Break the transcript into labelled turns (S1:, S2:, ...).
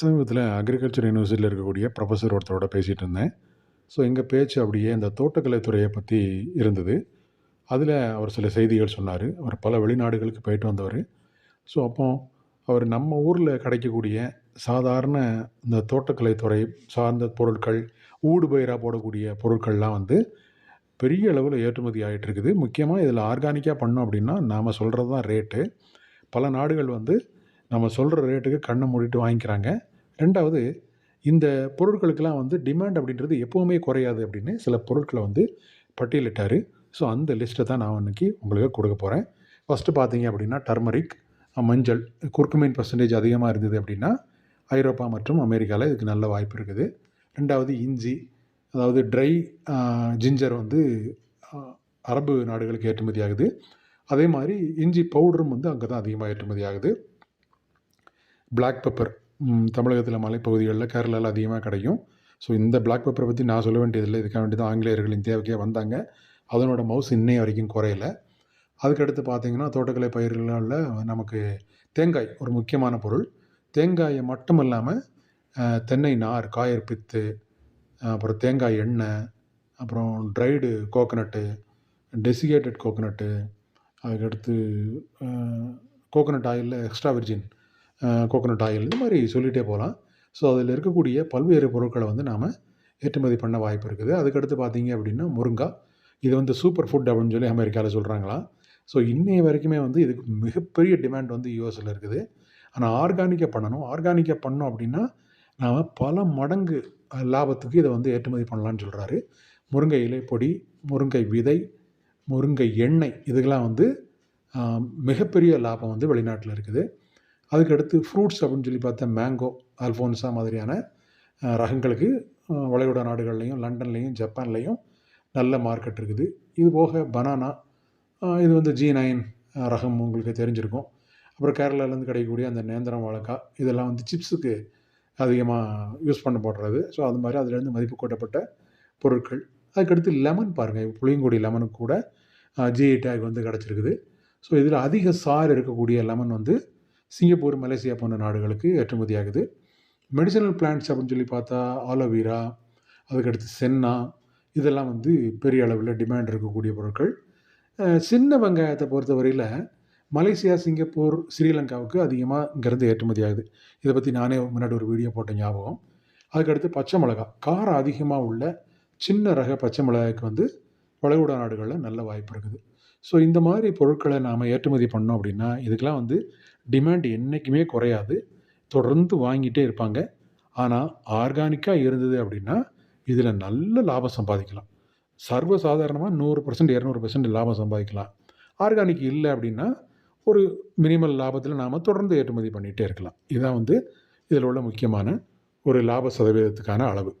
S1: சமீபத்தில் அக்ரிகல்ச்சர் யூனிவர்சிட்டியில் இருக்கக்கூடிய ப்ரொஃபஸர் ஒருத்தரோட பேசிகிட்டு இருந்தேன். ஸோ எங்கள் பேச்சு அப்படியே இந்த தோட்டக்கலைத்துறையை பற்றி இருந்தது. அதில் அவர் சில செய்திகள் சொன்னார். அவர் பல வெளிநாடுகளுக்கு போயிட்டு வந்தவர். ஸோ அப்போ அவர் நம்ம ஊரில் கிடைக்கக்கூடிய சாதாரண இந்த தோட்டக்கலைத்துறை சார்ந்த பொருட்கள் ஊடு பயிராக போடக்கூடிய பொருட்கள்லாம் வந்து பெரிய அளவில் ஏற்றுமதி ஆகிட்டு இருக்குது. முக்கியமாக இதில் ஆர்கானிக்காக பண்ணோம் அப்படின்னா நாம் சொல்கிறது தான் ரேட்டு பல நாடுகள் வந்து நம்ம சொல்கிற ரேட்டுக்கு கண்ணை மூடிட்டு வாங்கிக்கிறாங்க. ரெண்டாவது இந்த பொருட்களுக்கெல்லாம் வந்து டிமாண்ட் அப்படின்றது எப்போவுமே குறையாது அப்படின்னு சில பொருட்களை வந்து பட்டியலிட்டார். ஸோ அந்த லிஸ்ட்டை தான் நான் இன்றைக்கி உங்களுக்கு கொடுக்க போகிறேன் ஃபஸ்ட்டு பார்த்தீங்க அப்படின்னா டர்மரிக் மஞ்சள் குர்குமைன் பர்சன்டேஜ் அதிகமாக இருந்தது அப்படின்னா ஐரோப்பா மற்றும் அமெரிக்காவில் இதுக்கு நல்ல வாய்ப்பு இருக்குது. ரெண்டாவது இஞ்சி அதாவது ட்ரை ஜிஞ்சர் வந்து அரபு நாடுகளுக்கு ஏற்றுமதி ஆகுது. அதே மாதிரி இஞ்சி பவுடரும் வந்து அங்கே தான் அதிகமாக ஏற்றுமதி ஆகுது. பிளாக் பெப்பர் தமிழகத்தில் மலைப்பகுதிகளில் கேரளாவில் அதிகமாக கிடைக்கும். ஸோ இந்த பிளாக் பெப்பரை பற்றி நான் சொல்ல வேண்டியதில்லை. இதுக்காக வேண்டி தான் ஆங்கிலேயர்களின் தேவைக்கே வந்தாங்க. அதனோட மவுஸ் இன்னைய வரைக்கும் குறையல. அதுக்கடுத்து பார்த்தீங்கன்னா தோட்டக்கலை பயிர்களில் நமக்கு தேங்காய் ஒரு முக்கியமான பொருள். தேங்காயை மட்டும் இல்லாமல் தென்னை நார் காயர் பித்து அப்புறம் தேங்காய் எண்ணெய் அப்புறம் ட்ரைடு கோகனட்டு டெசிகேட்டட் கோகனட்டு அதுக்கடுத்து கோகனட் ஆயிலில் எக்ஸ்ட்ரா விர்ஜின் கோகோனட் ஆயில் இந்த மாதிரி சொல்லிகிட்டே போகலாம். ஸோ அதில் இருக்கக்கூடிய பல்வேறு பொருட்களை வந்து நாம் ஏற்றுமதி பண்ண வாய்ப்பு இருக்குது. அதுக்கடுத்து பார்த்தீங்க அப்படின்னா முருங்கா. இது வந்து சூப்பர் ஃபுட் அப்படின்னு சொல்லி அமெரிக்காவில் சொல்கிறாங்களா ஸோ இன்னைய வரைக்குமே வந்து இதுக்கு மிகப்பெரிய டிமாண்ட் வந்து யூஎஸில் இருக்குது. ஆனால் ஆர்கானிக்காக பண்ணணும். ஆர்கானிக்காக பண்ணோம் அப்படின்னா நாம் பல மடங்கு லாபத்துக்கு இதை வந்து ஏற்றுமதி பண்ணலான்னு சொல்கிறாரு முருங்கை இலை பொடி முருங்கை விதை முருங்கை எண்ணெய் இதுக்கெல்லாம் வந்து மிகப்பெரிய லாபம் வந்து வெளிநாட்டில் இருக்குது. அதுக்கடுத்து ஃப்ரூட்ஸ் அப்படின்னு சொல்லி பார்த்தா மேங்கோ அல்ஃபோன்ஸா மாதிரியான ரகங்களுக்கு வளைகுடா நாடுகள்லையும் லண்டன்லேயும் ஜப்பான்லேயும் நல்ல மார்க்கெட் இருக்குது. இது போக பனானா இது வந்து ஜி நைன் ரகம் உங்களுக்கு தெரிஞ்சிருக்கும். அப்புறம் கேரளாலேருந்து கிடைக்கக்கூடிய அந்த நேந்திரம் வாழைக்காய் இதெல்லாம் வந்து சிப்ஸுக்கு அதிகமாக யூஸ் பண்ண போடுறது. ஸோ அது மாதிரி அதுலேருந்து மதிப்பு கூட்டப்பட்ட பொருட்கள். அதுக்கடுத்து லெமன் பாருங்கள் புளியங்குடி லெமனுக்கு கூட ஜிஐ டேக் வந்து கிடச்சிருக்குது. ஸோ இதில் அதிக சார் இருக்கக்கூடிய லெமன் வந்து சிங்கப்பூர் மலேசியா போன்ற நாடுகளுக்கு ஏற்றுமதி ஆகுது மெடிசனல் பிளான்ட்ஸ் அப்படின்னு சொல்லி பார்த்தா ஆலோவீரா அதுக்கடுத்து சென்னா இதெல்லாம் வந்து பெரிய அளவில் டிமாண்ட் இருக்கக்கூடிய பொருட்கள். சின்ன வெங்காயத்தை பொறுத்தவரையில் மலேசியா சிங்கப்பூர் ஸ்ரீலங்காவுக்கு அதிகமாக இங்கேருந்து ஏற்றுமதி ஆகுது இதை பற்றி நானே முன்னாடி ஒரு வீடியோ போட்ட ஞாபகம். அதுக்கடுத்து பச்சை மிளகா காரம் அதிகமாக உள்ள சின்ன ரக பச்சை மிளகாய்க்கு வந்து வளைகுடா நாடுகளில் நல்ல வாய்ப்பு இருக்குது. ஸோ இந்த மாதிரி பொருட்களை நாம் ஏற்றுமதி பண்ணோம் அப்படின்னா இதுக்கெலாம் வந்து டிமாண்ட் என்றைக்குமே குறையாது. தொடர்ந்து வாங்கிட்டே இருப்பாங்க. ஆனால் ஆர்கானிக்காக இருந்தது அப்படின்னா இதில் நல்ல லாபம் சம்பாதிக்கலாம். சர்வசாதாரணமாக நூறு பர்சன்ட் இரநூறு பர்சன்ட் லாபம் சம்பாதிக்கலாம். ஆர்கானிக் இல்லை அப்படின்னா ஒரு மினிமல் லாபத்தில் நாம் தொடர்ந்து ஏற்றுமதி பண்ணிகிட்டே இருக்கலாம். இதுதான் வந்து இதில் உள்ள முக்கியமான ஒரு லாப சதவீதத்துக்கான அளவு.